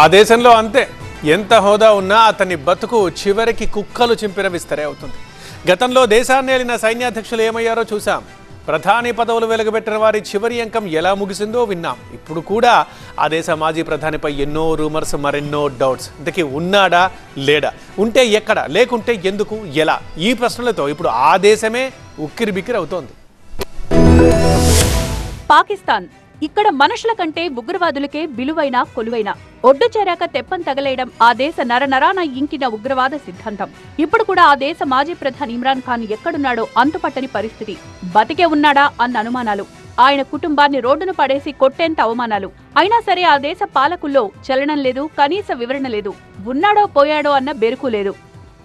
ఆ దేశంలో అంతే. ఎంత హోదా ఉన్నా అతని బతుకు చివరికి కుక్కలు చింపిన విస్తరే అవుతుంది. గతంలో దేశాన్ని ఏలిన సైన్యాధ్యక్షులు ఏమయ్యారో చూశాం. ప్రధాని పదవులు వెలుగుబెట్టిన వారి చివరి అంకం ఎలా ముగిసిందో విన్నాం. ఇప్పుడు కూడా ఆ దేశ మాజీ ప్రధానిపై ఎన్నో రూమర్స్ మరెన్నో డౌట్స్. ఇంతకీ ఉన్నాడా లేడా? ఉంటే ఎక్కడ లేకుంటే ఎందుకు ఎలా? ఈ ప్రశ్నలతో ఇప్పుడు ఆ దేశమే ఉక్కిరి బిక్కిరి అవుతోంది. పాకిస్తాన్ ఇక్కడ మనుషుల కంటే ఉగ్రవాదులకే విలువైన కొలువైన. ఒడ్డు చేరాక తెప్పం తగలేయడం ఆ దేశ నరనరాన ఇంకిన ఉగ్రవాద సిద్ధాంతం. ఇప్పుడు కూడా ఆ దేశ మాజీ ప్రధాని ఇమ్రాన్ ఖాన్ ఎక్కడున్నాడో అంతుపట్టని పరిస్థితి. బతికే ఉన్నాడా అన్న అనుమానాలు. ఆయన కుటుంబాన్ని రోడ్డును పడేసి కొట్టేంత అవమానాలు. అయినా సరే ఆ దేశ పాలకుల్లో చలనం లేదు కనీస వివరణ లేదు. ఉన్నాడో పోయాడో అన్న బెరుకు లేదు.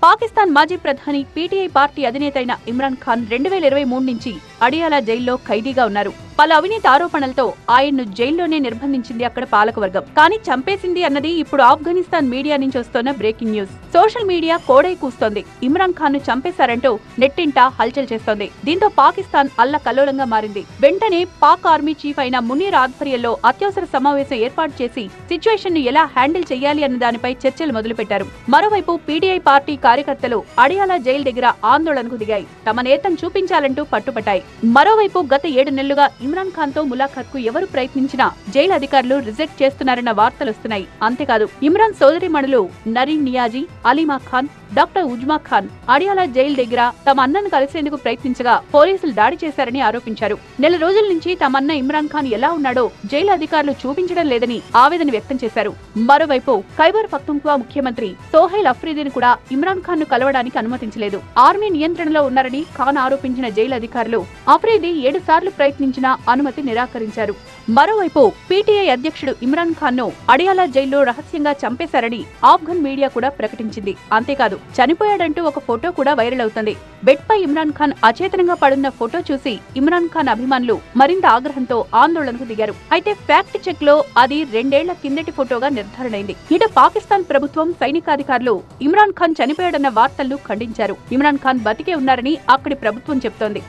పాకిస్తాన్ మాజీ ప్రధాని పీటీఐ పార్టీ అధినేత అయిన ఇమ్రాన్ ఖాన్ రెండు వేల ఇరవై మూడు నుంచి అడియాలా జైల్లో ఖైదీగా ఉన్నారు. పలు అవినీతి ఆరోపణలతో ఆయన్ను జైల్లోనే నిర్బంధించింది అక్కడ పాలకవర్గం. కానీ చంపేసింది అన్నది ఇప్పుడు ఆఫ్ఘనిస్తాన్ మీడియా నుంచి వస్తున్న బ్రేకింగ్ న్యూస్. సోషల్ మీడియా కోడై కూస్తోంది. ఇమ్రాన్ ఖాన్ను చంపేశారంటూ నెట్టింట హల్చల్ చేస్తోంది. దీంతో పాకిస్తాన్ అల్ల కల్లోలంగా మారింది. వెంటనే పాక్ ఆర్మీ చీఫ్ అయిన మునీర్ ఆధ్వర్యంలో అత్యవసర సమావేశం ఏర్పాటు చేసి సిచ్యువేషన్ను ఎలా హ్యాండిల్ చేయాలి అన్న దానిపై చర్చలు మొదలుపెట్టారు. మరోవైపు పీడీఐ పార్టీ కార్యకర్తలు అడియాలా జైలు దగ్గర ఆందోళనకు దిగాయి. తమ నేతను చూపించాలంటూ పట్టుపట్టాయి మరోవైపు గత ఏడు నెలలుగా ఇమ్రాన్ ఖాన్తో ములాఖాత్కు ఎవరు ప్రయత్నించినా జైలు అధికారులు రిజెక్ట్ చేస్తున్నారన్న వార్తలు వస్తున్నాయి. అంతేకాదు ఇమ్రాన్ సోదరిమణులు నరీన్ నియాజీ అలీమా ఖాన్ డాక్టర్ ఉజ్మా ఖాన్ అడియాలా జైలు దగ్గర తమ అన్నను కలిసేందుకు ప్రయత్నించగా పోలీసులు దాడి చేశారని ఆరోపించారు. నెల రోజుల నుంచి తమ అన్న ఇమ్రాన్ ఖాన్ ఎలా ఉన్నాడో జైలు అధికారులు చూపించడం లేదని ఆవేదన వ్యక్తం చేశారు. మరోవైపు ఖైబర్ పఖ్తుంఖ్వా ముఖ్యమంత్రి సోహైల్ అఫ్రీదీని కూడా ఇమ్రాన్ ఖాన్ను కలవడానికి అనుమతించలేదు. ఆర్మీ నియంత్రణలో ఉన్నారని ఖాన్ ఆరోపించిన జైలు అధికారులు అఫ్రీదీ ఏడు సార్లు ప్రయత్నించినా అనుమతి నిరాకరించారు. మరోవైపు పీటీఐ అధ్యక్షుడు ఇమ్రాన్ ఖాన్ను అడియాలా జైల్లో రహస్యంగా చంపేశారని ఆఫ్ఘన్ మీడియా కూడా ప్రకటించింది. అంతేకాదు చనిపోయాడంటూ ఒక ఫోటో కూడా వైరల్ అవుతుంది. బెడ్ పై ఇమ్రాన్ ఖాన్ అచేతనంగా పడున్న ఫోటో చూసి ఇమ్రాన్ ఖాన్ అభిమానులు మరింత ఆగ్రహంతో ఆందోళనకు దిగారు. అయితే ఫ్యాక్ట్ చెక్లో అది రెండేళ్ళ కిందటి ఫోటోగా నిర్ధారణైంది. ఇట పాకిస్తాన్ ప్రభుత్వం సైనికాధికారులు ఇమ్రాన్ ఖాన్ చనిపోయాడన్న వార్తలను ఖండించారు. ఇమ్రాన్ ఖాన్ బతికే ఉన్నారని అక్కడి ప్రభుత్వం చెబుతోంది